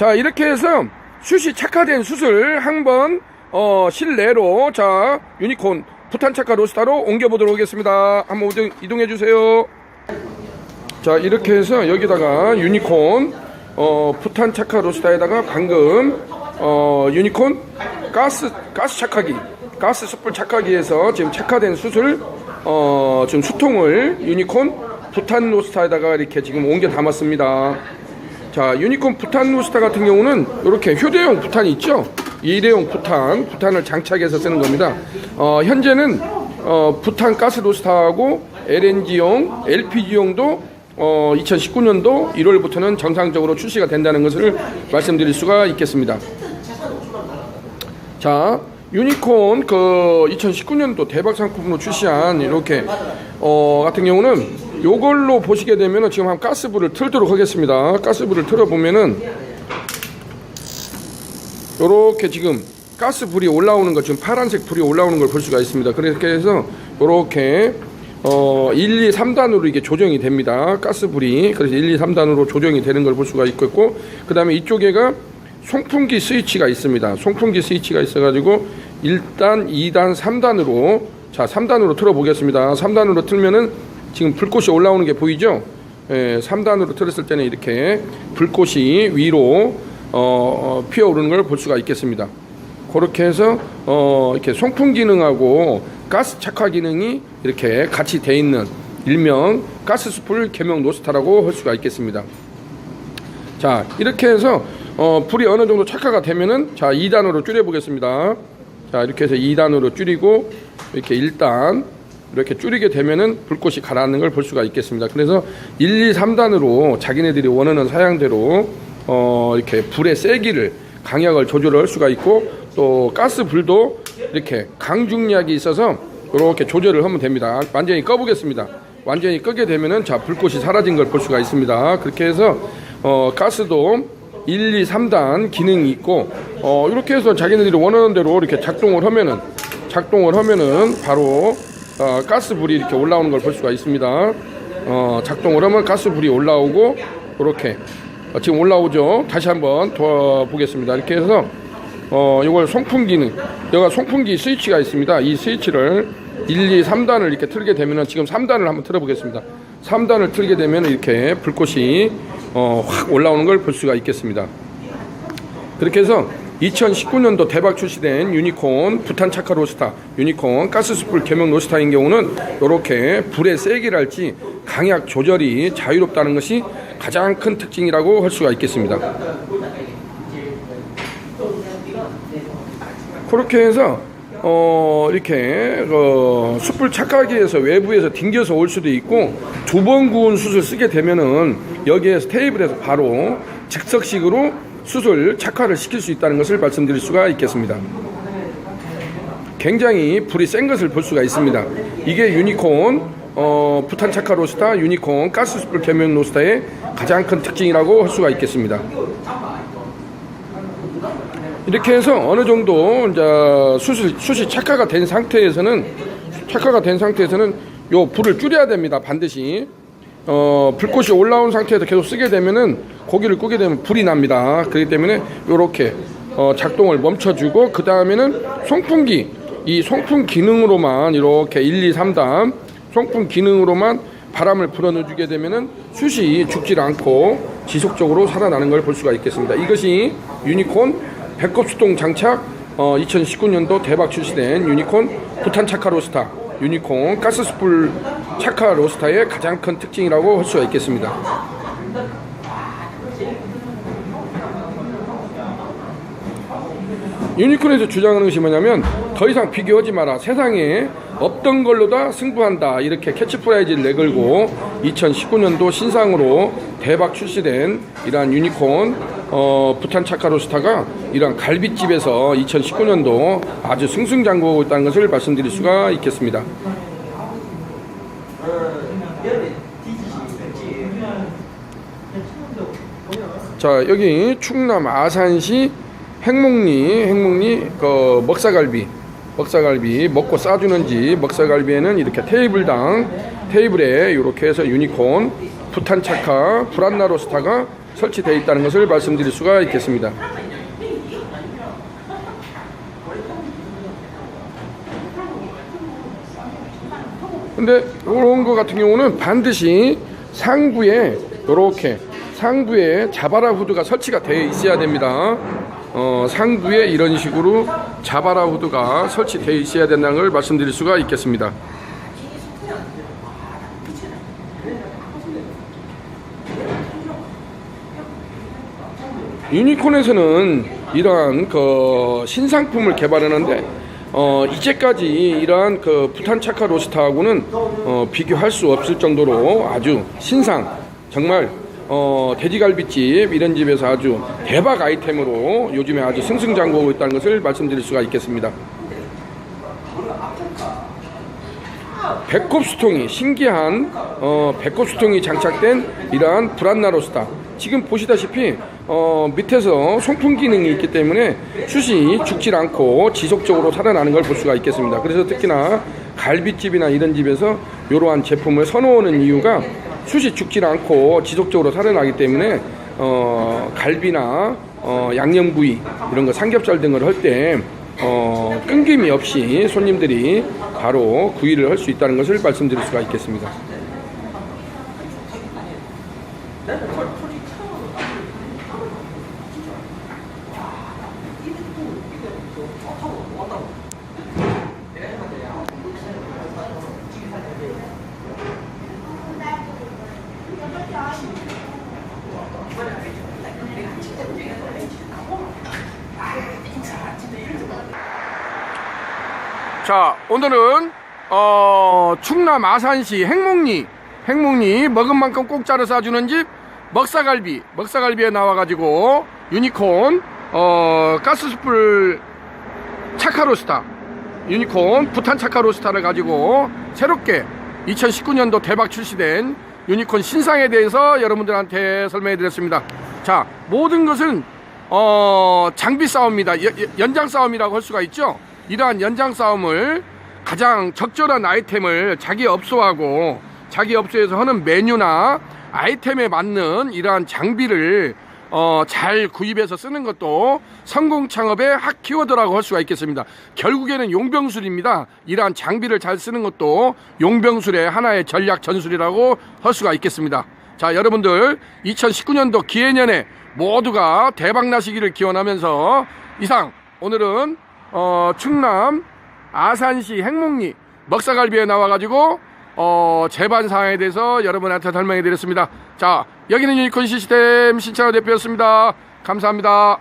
자 이렇게 해서 숯이 착화된 숯을 한번 어, 실내로 자 유니콘 부탄 착화 로스타로 옮겨보도록 하겠습니다. 한번 이동- 이동해 주세요. 자 이렇게 해서 여기다가 유니콘 어, 부탄 착화 로스타에다가 방금 어, 유니콘 가스 가스 착화기 가스 숯불 착화기에서 지금 착화된 숯을 어, 지금 수통을 유니콘 부탄 로스타에다가 이렇게 지금 옮겨 담았습니다. 자, 유니콘 부탄 로스타 같은 경우는 이렇게 휴대용 부탄이 있죠. 일회용 부탄, 부탄을 장착해서 쓰는 겁니다. 어, 현재는 어, 부탄 가스 로스타하고 LNG용, LPG용도 어, 2019년도 1월부터는 정상적으로 출시가 된다는 것을 말씀드릴 수가 있겠습니다. 자, 유니콘 그 2019년도 대박 상품으로 출시한 이렇게 어 같은 경우는 요걸로 보시게 되면은 지금 한 가스불을 틀도록 하겠습니다. 가스불을 틀어 보면은 요렇게 지금 가스불이 올라오는 거 지금 파란색 불이 올라오는 걸 볼 수가 있습니다. 그렇게 해서 요렇게 어 1, 2, 3단으로 이게 조정이 됩니다. 가스불이 그래서 1, 2, 3단으로 조정이 되는 걸 볼 수가 있고 그 다음에 이쪽에가 송풍기 스위치가 있습니다. 송풍기 스위치가 있어가지고 1단, 2단, 3단으로 자 3단으로 틀어 보겠습니다. 3단으로 틀면은 지금 불꽃이 올라오는 게 보이죠? 예, 3단으로 틀었을 때는 이렇게 불꽃이 위로 어, 어, 피어오르는 걸 볼 수가 있겠습니다. 그렇게 해서 어, 이렇게 송풍 기능하고 가스 착화 기능이 이렇게 같이 돼 있는 일명 가스 숯불 개명 노스타라고 할 수가 있겠습니다. 자 이렇게 해서 어, 불이 어느 정도 착화가 되면은 자 2단으로 줄여 보겠습니다 자 이렇게 해서 2단으로 줄이고 이렇게 1단 이렇게 줄이게 되면은 불꽃이 가라앉는 걸 볼 수가 있겠습니다. 그래서 1, 2, 3단으로 자기네들이 원하는 사양대로 어, 이렇게 불의 세기를 강약을 조절할 수가 있고 또 가스 불도 이렇게 강중력이 있어서 이렇게 조절을 하면 됩니다. 완전히 꺼보겠습니다. 완전히 끄게 되면은 자 불꽃이 사라진 걸 볼 수가 있습니다. 그렇게 해서 어, 가스도 1, 2, 3단 기능이 있고 어, 이렇게 해서 자기네들이 원하는 대로 이렇게 작동을 하면은 작동을 하면은 바로 어, 가스 불이 이렇게 올라오는 걸 볼 수가 있습니다. 어, 작동을 하면 가스 불이 올라오고 이렇게 어, 지금 올라오죠. 다시 한번 더 보겠습니다. 이렇게 해서 어, 이걸 송풍 기능 여기가 송풍기 스위치가 있습니다. 이 스위치를 1, 2, 3단을 이렇게 틀게 되면은 지금 3단을 한번 틀어보겠습니다. 3단을 틀게 되면 이렇게 불꽃이 어, 확 올라오는 걸 볼 수가 있겠습니다. 그렇게 해서 2019년도 대박 출시된 유니콘 부탄 차카 로스타 유니콘 가스 숯불 개명 로스타인 경우는 이렇게 불의 세기랄지 강약 조절이 자유롭다는 것이 가장 큰 특징이라고 할 수가 있겠습니다. 그렇게 해서 어 이렇게 어 숯불 착화기에서 외부에서 딩겨서 올 수도 있고 두 번 구운 숯을 쓰게 되면은 여기에서 테이블에서 바로 즉석식으로 숯을 착화를 시킬 수 있다는 것을 말씀드릴 수가 있겠습니다. 굉장히 불이 센 것을 볼 수가 있습니다. 이게 유니콘 어, 부탄 차카 로스타 유니콘 가스 숯불 겸용 로스타의 가장 큰 특징이라고 할 수가 있겠습니다. 이렇게 해서 어느 정도 이제 숯이, 숯이 착화가 된 상태에서는 착화가 된 상태에서는 요 불을 줄여야 됩니다. 반드시 어, 불꽃이 올라온 상태에서 계속 쓰게 되면은 고기를 끄게 되면 불이 납니다. 그렇기 때문에 요렇게 어, 작동을 멈춰주고 그 다음에는 송풍기 이 송풍 기능으로만 이렇게 1, 2, 3단 송풍 기능으로만 바람을 불어넣어주게 되면은 숯이 죽질 않고 지속적으로 살아나는 걸 볼 수가 있겠습니다. 이것이 유니콘 배꼽 수동 장착 어, 2019년도 대박 출시된 유니콘 부탄 차카 로스타 유니콘 가스 숯불 차카 로스타의 가장 큰 특징이라고 할 수가 있겠습니다. 유니콘에서 주장하는 것이 뭐냐면 더 이상 비교하지 마라 세상에 없던 걸로 다 승부한다 이렇게 캐치프라이즈를 내걸고 2019년도 신상으로 대박 출시된 이러한 유니콘 어, 부탄 차카로스타가 이러한 갈비집에서 2019년도 아주 승승장구하고 있다는 것을 말씀드릴 수가 있겠습니다. 자 여기 충남 아산시 행목리 행목리 그 먹사갈비 먹사갈비 먹고 싸주는지 먹사갈비에는 이렇게 테이블당 테이블에 이렇게 해서 유니콘 부탄차카 브란나로스타가 설치되어 있다는 것을 말씀드릴 수가 있겠습니다. 근데 이런 거 같은 경우는 반드시 상부에 이렇게 상부에 자바라 후드가 설치가 되어 있어야 됩니다. 어, 상부에 이런 식으로 자바라 후드가 설치되어 있어야 된다는 걸 말씀드릴 수가 있겠습니다. 유니콘에서는 이러한 그 신상품을 개발하는데 어 이제까지 이러한 그 부탄 차카 로스타하고는 어 비교할 수 없을 정도로 아주 신상 정말 어 돼지갈비집 이런 집에서 아주 대박 아이템으로 요즘에 아주 승승장구하고 있다는 것을 말씀드릴 수가 있겠습니다. 배꼽 수통이 신기한 어, 배꼽 수통이 장착된 이러한 브란나 로스타 지금 보시다시피 어, 밑에서 송풍 기능이 있기 때문에 숯이 죽질 않고 지속적으로 살아나는 걸 볼 수가 있겠습니다. 그래서 특히나 갈비집이나 이런 집에서 이러한 제품을 선호하는 이유가 숯이 죽질 않고 지속적으로 살아나기 때문에 어, 갈비나 어, 양념 부위 이런 거 삼겹살 등을 할때 어, 끊김이 없이 손님들이 바로 구이를 할 수 있다는 것을 말씀드릴 수가 있겠습니다. 자, 오늘은 어, 충남 아산시 행목리 행목리 먹은 만큼 공짜로 싸주는 집 먹사갈비 먹사갈비에 나와가지고 유니콘 어, 가스숯불 차카로스타 유니콘 부탄 차카로스타를 가지고 새롭게 2019년도 대박 출시된 유니콘 신상에 대해서 여러분들한테 설명해 드렸습니다. 자, 모든 것은 어, 장비 싸움입니다. 연장 싸움이라고 할 수가 있죠. 이러한 연장 싸움을 가장 적절한 아이템을 자기 업소하고 자기 업소에서 하는 메뉴나 아이템에 맞는 이러한 장비를 어, 잘 구입해서 쓰는 것도 성공 창업의 핫 키워드라고 할 수가 있겠습니다. 결국에는 용병술입니다. 이러한 장비를 잘 쓰는 것도 용병술의 하나의 전략 전술이라고 할 수가 있겠습니다. 자, 여러분들 2019년도 기해년에 모두가 대박 나시기를 기원하면서 이상 오늘은 어, 충남 아산시 행목리 먹사갈비에 나와가지고 어, 재반 사항에 대해서 여러분한테 설명해 드렸습니다. 자, 여기는 유니콘 시스템 신창호 대표였습니다. 감사합니다.